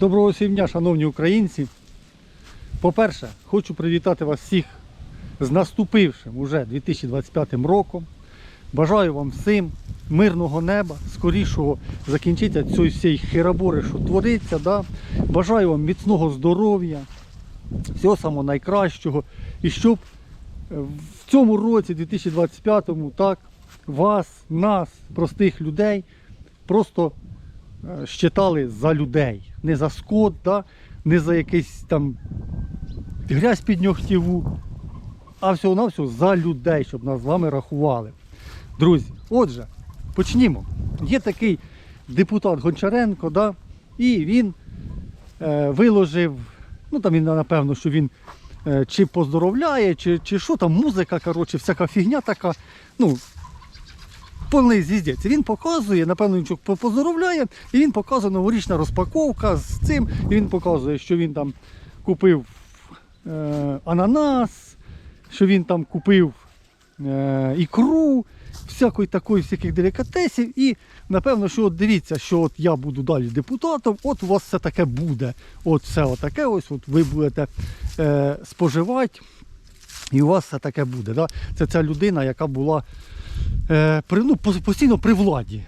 Доброго всім дня, шановні українці. По-перше, хочу привітати вас всіх з наступившим уже 2025 роком. Бажаю вам всім мирного неба, скорішого закінчиться цієї всієї херабори, що твориться. Да? Бажаю вам міцного здоров'я, всього самого найкращого. І щоб е, в цьому році, 2025-му, так, вас, нас, простих людей, просто щитали за людей. Не за скот, да? не за якийсь там грязь під ногтєву, а всього-навсього за людей, щоб нас з вами рахували. Друзі, отже, почнімо. Є такий депутат Гончаренко, да? і він е, виложив, ну там він напевно, що він е, чи поздоровляє, чи, чи що там, музика, коротше, всяка фігня така. Ну, повний з'їздець. Він показує, напевно, він поздоровляє, і він показує новорічна розпаковка з цим. І він показує, що він там купив е, ананас, що він там купив е, ікру, всякої такої всяких делікатесів. І напевно, що от дивіться, що от я буду далі депутатом, от у вас все таке буде. От все отаке ось, от ви будете е, споживати, і у вас все таке буде. Да? Це ця людина, яка була при, ну, постійно при владі.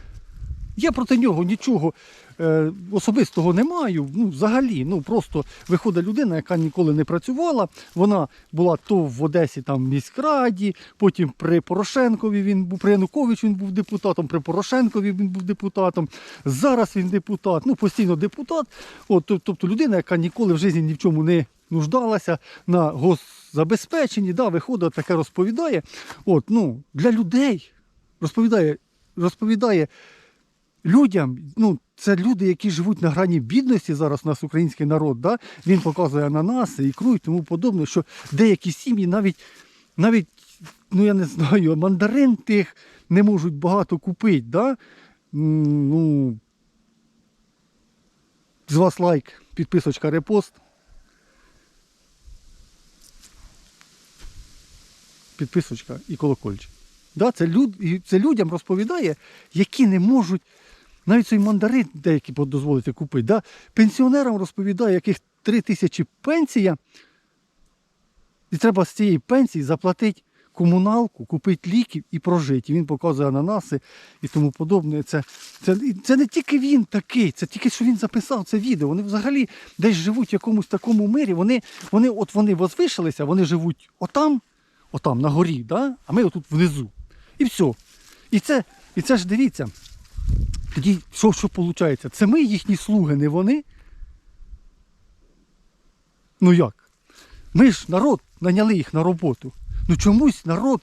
Я проти нього нічого е, особистого не маю. Ну, взагалі, ну просто виходить людина, яка ніколи не працювала. Вона була то в Одесі там в міськраді, потім при Порошенкові він був, при Януковичу він був депутатом, при Порошенкові він був депутатом. Зараз він депутат, ну постійно депутат. От, тобто людина, яка ніколи в житті ні в чому не нуждалася на госзабезпеченні, да, виходить, таке розповідає. От, ну, для людей розповідає, розповідає людям, ну, це люди, які живуть на грані бідності, зараз у нас український народ, да? він показує ананаси, ікру і тому подобне, що деякі сім'ї навіть, навіть ну я не знаю, мандарин тих не можуть багато купити. Да? Ну, з вас лайк, підписочка, репост. Підписочка і колокольчик. Да, це, люд, це людям розповідає, які не можуть навіть цей мандарин деякі дозволити купити. Да? Пенсіонерам розповідає, яких 3 тисячі пенсія, і треба з цієї пенсії заплатити комуналку, купити ліків і прожити. І він показує ананаси і тому подобне. Це, це, це не тільки він такий, це тільки що він записав це відео. Вони взагалі десь живуть в якомусь такому мирі. Вони, вони, от вони возвишилися, вони живуть отам, отам на горі, да? а ми отут внизу. І все. І це, і це ж дивіться. Тоді що, що виходить? Це ми їхні слуги, не вони. Ну як? Ми ж народ наняли їх на роботу. Ну чомусь народ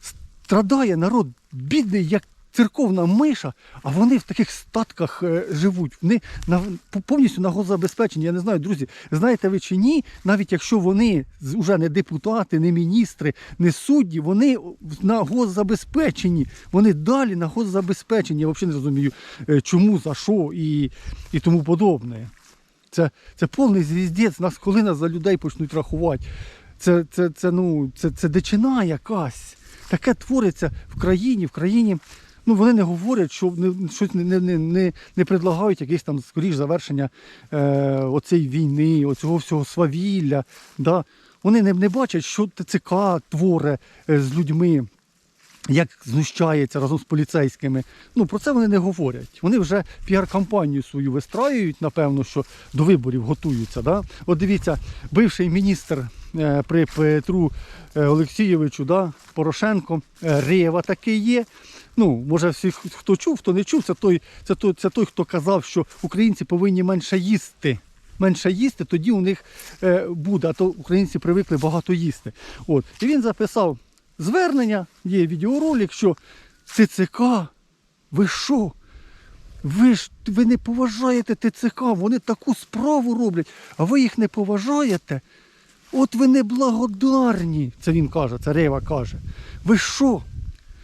страдає, народ бідний, як церковна миша, а вони в таких статках е, живуть. Вони на, повністю на госзабезпеченні. Я не знаю, друзі, знаєте ви чи ні, навіть якщо вони уже не депутати, не міністри, не судді, вони на госзабезпеченні. Вони далі на госзабезпеченні. Я взагалі не розумію, е, чому, за що і, і тому подобне. Це, це повний звіздець. Нас коли нас за людей почнуть рахувати. Це, це, це, ну, це, це дичина якась. Таке твориться в країні, в країні. Ну, вони не говорять, що не, щось не, не, не, не, предлагають якесь там скоріш завершення е, оцей війни, оцього всього свавілля. Да? Вони не, не бачать, що ТЦК творе е, з людьми як знущається разом з поліцейськими. Ну про це вони не говорять. Вони вже піар-кампанію свою вистраюють, напевно, що до виборів готуються. Да? От дивіться, бивший міністр е, при Петру е, Олексійовичу, да, Порошенко, е, Рева такий є. Ну, може, всі, хто чув, хто не чув, це той, це той, це той, хто казав, що українці повинні менше їсти. Менше їсти, тоді у них е, буде, а то українці привикли багато їсти. От. І він записав звернення, є відеоролик, що ТЦК, ви що? Ви ж ви не поважаєте ТЦК, вони таку справу роблять, а ви їх не поважаєте. От ви неблагодарні, це він каже, це Рева каже. Ви що?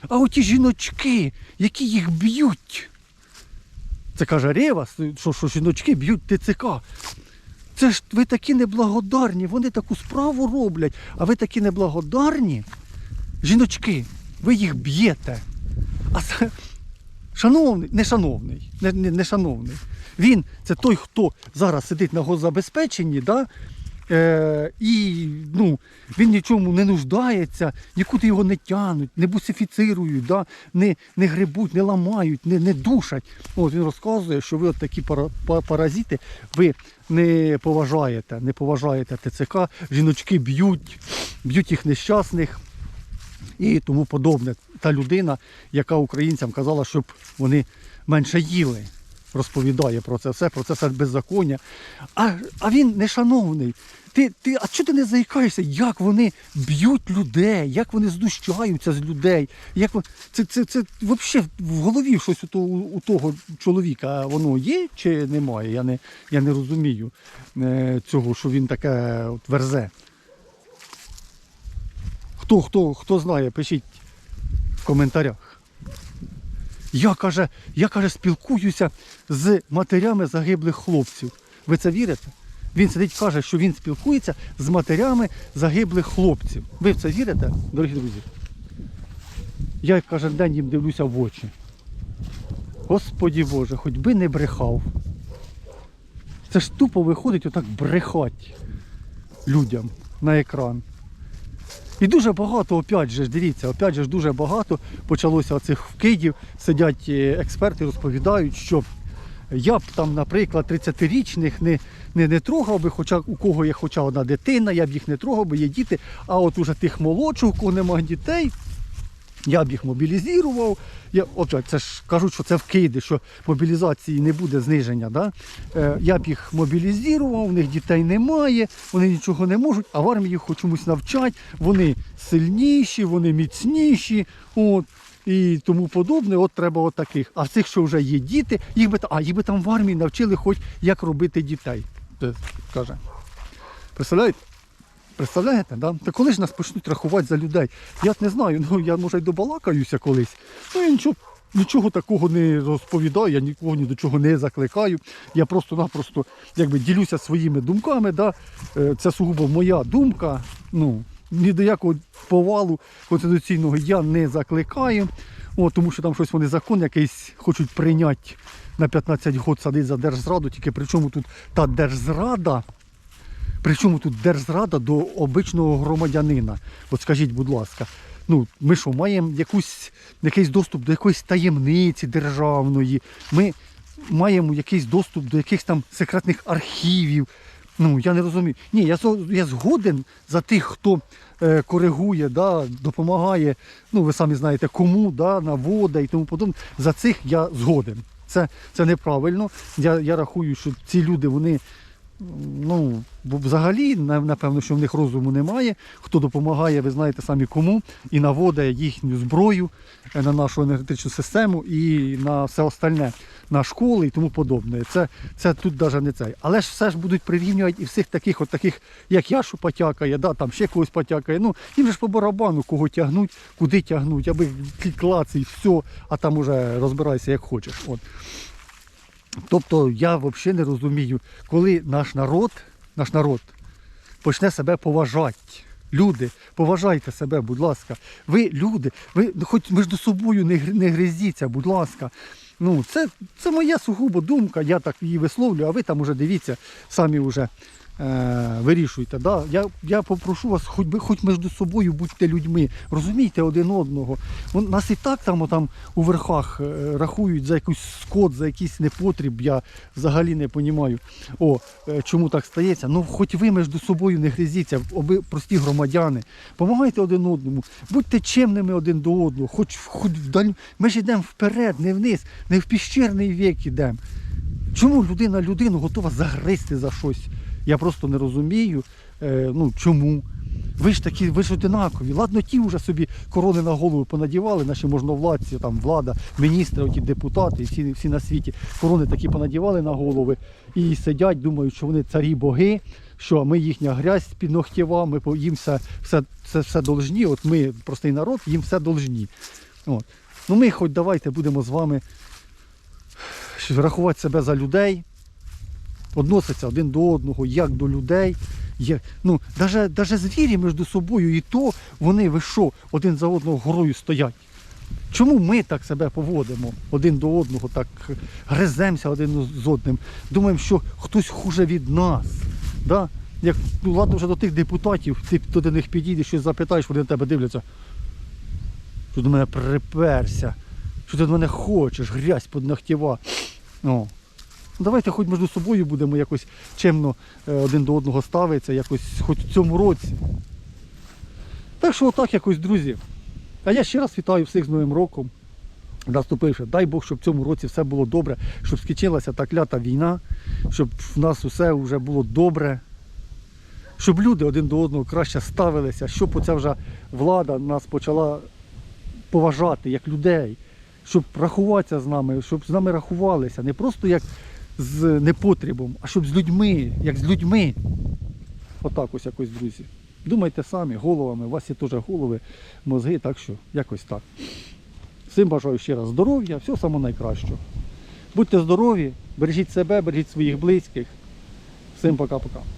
А оті жіночки, які їх б'ють. Це каже Рева, що, що жіночки б'ють ТЦК. Це ж ви такі неблагодарні, вони таку справу роблять, а ви такі неблагодарні. Жіночки, ви їх б'єте. А шановний, не шановний, не, не, не шановний. Він це той, хто зараз сидить на госзабезпеченні, да? Е, і ну, він нічому не нуждається, нікуди його не тянуть, не бусифіцирують, да? не, не грибуть, не ламають, не, не душать. От він розказує, що ви от такі пара, паразити, ви не поважаєте, не поважаєте ТЦК, жіночки б'ють, б'ють їх нещасних і тому подобне. Та людина, яка українцям казала, щоб вони менше їли, розповідає про це все, про це все беззаконня. А, а він нешановний. Ти, ти, а чого ти не заїкаєшся, як вони б'ють людей, як вони знущаються з людей? Як це, це, це взагалі в голові щось у того, у того чоловіка воно є чи немає? Я не, я не розумію е, цього, що він таке от верзе. Хто, хто, хто знає, пишіть в коментарях. Я каже, я каже, спілкуюся з матерями загиблих хлопців. Ви це вірите? Він сидить, каже, що він спілкується з матерями загиблих хлопців. Ви в це вірите, дорогі друзі? Я кожен день їм дивлюся в очі. Господі Боже, хоч би не брехав. Це ж тупо виходить отак брехать людям на екран. І дуже багато, опять же, дивіться, опять же дуже багато почалося цих вкидів. Сидять е, експерти, розповідають, що я б там, наприклад, 30-річних не, не, не трогав би, хоча у кого є хоча одна дитина, я б їх не трогав би, є діти. А от уже тих молодших, у кого немає дітей, я б їх мобілізував. Я, отже, це ж кажуть, що це вкиди, що мобілізації не буде зниження. Да? Е, я б їх мобілізував, у них дітей немає, вони нічого не можуть, а в армії їх чомусь навчать, вони сильніші, вони міцніші. От. І тому подобне, от треба от таких. А цих, що вже є діти, їх би, а їх би там в армії навчили хоч як робити дітей. Це каже. Представляєте? Представляєте, да? Та коли ж нас почнуть рахувати за людей? Я не знаю, ну я може й добалакаюся колись. Ну я нічого, нічого такого не розповідаю, я нікого ні до чого не закликаю. Я просто-напросто якби ділюся своїми думками. Да? Е, Це сугубо моя думка. Ну, ні до якого повалу конституційного я не закликаю. О, тому що там щось вони закон якийсь хочуть прийняти на 15 років садить за держзраду, тільки при чому тут та держзрада. Причому тут держзрада до обичного громадянина. От скажіть, будь ласка, ну ми що, маємо якусь, якийсь доступ до якоїсь таємниці державної, ми маємо якийсь доступ до якихось там секретних архівів. Ну, я не розумію. Ні, я, я згоден за тих, хто е, коригує, да, допомагає, ну ви самі знаєте, кому, да, навода і тому подобне. За цих я згоден. Це, це неправильно. Я, я рахую, що ці люди, вони ну, взагалі, напевно, що в них розуму немає. Хто допомагає, ви знаєте самі кому, і наводить їхню зброю е, на нашу енергетичну систему і на все остальне, на школи і тому подобне. Це, це тут навіть не цей. Але ж все ж будуть прирівнювати і всіх таких, от таких, як я, що потякає, да, там ще когось потякає. Ну, їм же ж по барабану, кого тягнуть, куди тягнуть, аби клац і все, а там уже розбирайся як хочеш. От. Тобто я взагалі не розумію, коли наш народ, наш народ почне себе поважати. Люди, поважайте себе, будь ласка. Ви люди, ви хоч між собою не, не гризіться, будь ласка. Ну, це, це моя сугубо думка, я так її висловлю, а ви там уже дивіться, самі вже вирішуйте. Да? Я, я попрошу вас, хоч би хоч між собою будьте людьми, розумійте один одного. Вон, нас і так там, отам, у верхах е, рахують за якийсь скот, за якийсь непотріб, я взагалі не розумію. О, е, чому так стається? Ну, хоч ви між собою не гризіться, оби прості громадяни. Помагайте один одному, будьте чемними один до одного, хоч, хоч вдаль. Ми ж йдемо вперед, не вниз, не в піщерний вік йдемо. Чому людина людину готова загризти за щось? Я просто не розумію. Е, ну чому? Ви ж такі, ви ж одинакові. Ладно, ті вже собі корони на голову понадівали, наші можновладці, там влада, міністри, оті депутати, всі, всі на світі корони такі понадівали на голови і сидять, думають, що вони царі боги, що ми їхня грязь під ногтєва, ми їм все, все, все, все должні. От ми, простий народ, їм все должні. От. Ну ми хоч давайте будемо з вами рахувати себе за людей, відноситься один до одного, як до людей. Є, ну, даже звірі між собою і то вони ви що, один за одного горою стоять. Чому ми так себе поводимо один до одного, так гриземося один з одним, думаємо, що хтось хуже від нас. Да? Як, ну ладно, вже до тих депутатів, ти до них підійдеш, щось запитаєш, вони на тебе дивляться. Що до мене приперся, що ти до мене хочеш, грязь під ногтєва. О. Давайте хоч між собою будемо якось чемно е, один до одного ставитися, якось хоч в цьому році. Так що отак якось, друзі. А я ще раз вітаю всіх з Новим роком. Наступивши, дай Бог, щоб в цьому році все було добре, щоб скінчилася та клята війна, щоб в нас усе вже було добре, щоб люди один до одного краще ставилися, щоб оця вже влада нас почала поважати як людей, щоб рахуватися з нами, щоб з нами рахувалися, не просто як з непотрібом, а щоб з людьми, як з людьми. Отак ось якось, друзі. Думайте самі, головами, у вас є теж голови, мозги, так що якось так. Всім бажаю ще раз здоров'я, все саме найкращого. Будьте здорові, бережіть себе, бережіть своїх близьких. Всім пока-пока.